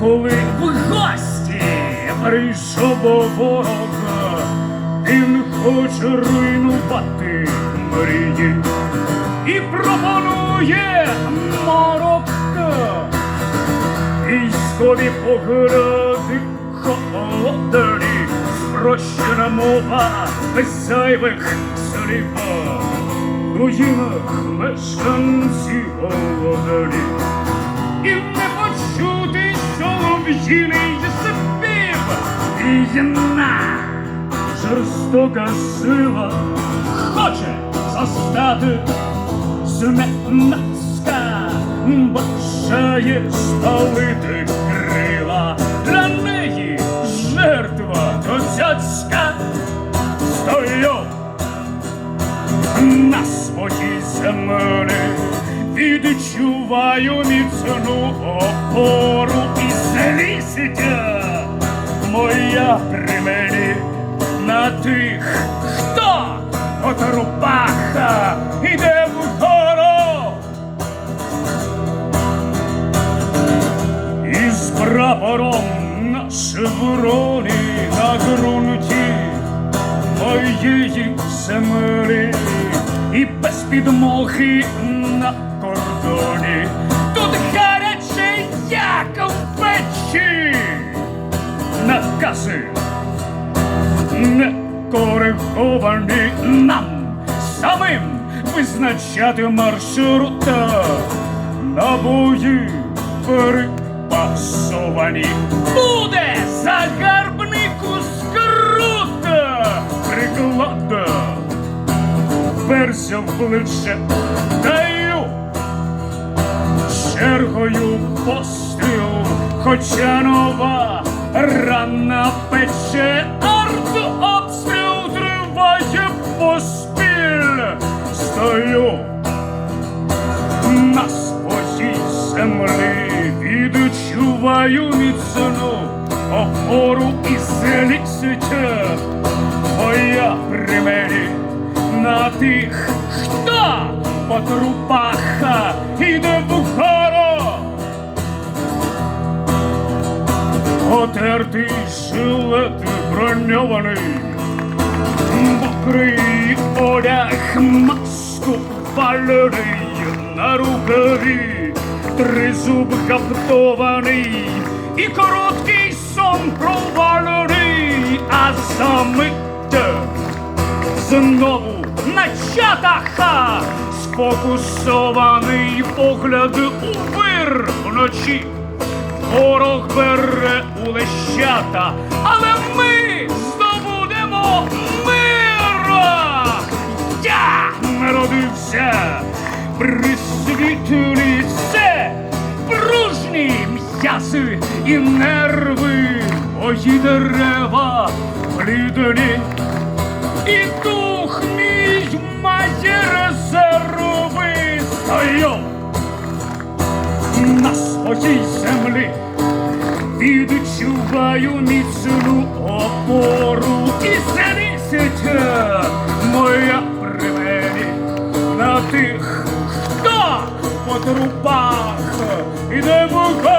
коли в гості прийшов ворога, він хоче руйнувати мрії і пропонує морокка військові погради холодні, спрощена мова без зайвих слів. Руїнах мешканці голодні. Війна, жорстока сила, хоче застати зненацька, бажає спалити крила. Для неї жертва козацька стою на своїй землі. Відчуваю міцну опору і злісся моя при мені на тих, хто от рубаха іде вгору. Із прапором на шевроні на ґрунті моєї землі і без підмоги на кордоні. Кориговані нам самим визначати маршрута на бої перепасовані. Буде загарбнику скрута приклада перся в плече. Даю чергою постріл, хоча нова рана пече, Стою на своїй землі, відчуваю міцну опору і злісся моя при мені на тих, хто по трупах іде вгору. Отертий жилет броньований, мокрий одяг, маску палений на рукаві, тризуб гаптований і короткий сон провалений, а замить знову начата ха, сфокусований погляд у вир вночі. Ворог бере у лещата, але ми при світлі це пружні м'яси і нерви, мої дерева блідні. І дух мій має резерви стою на своїй землі. Відчуваю міцну опору і на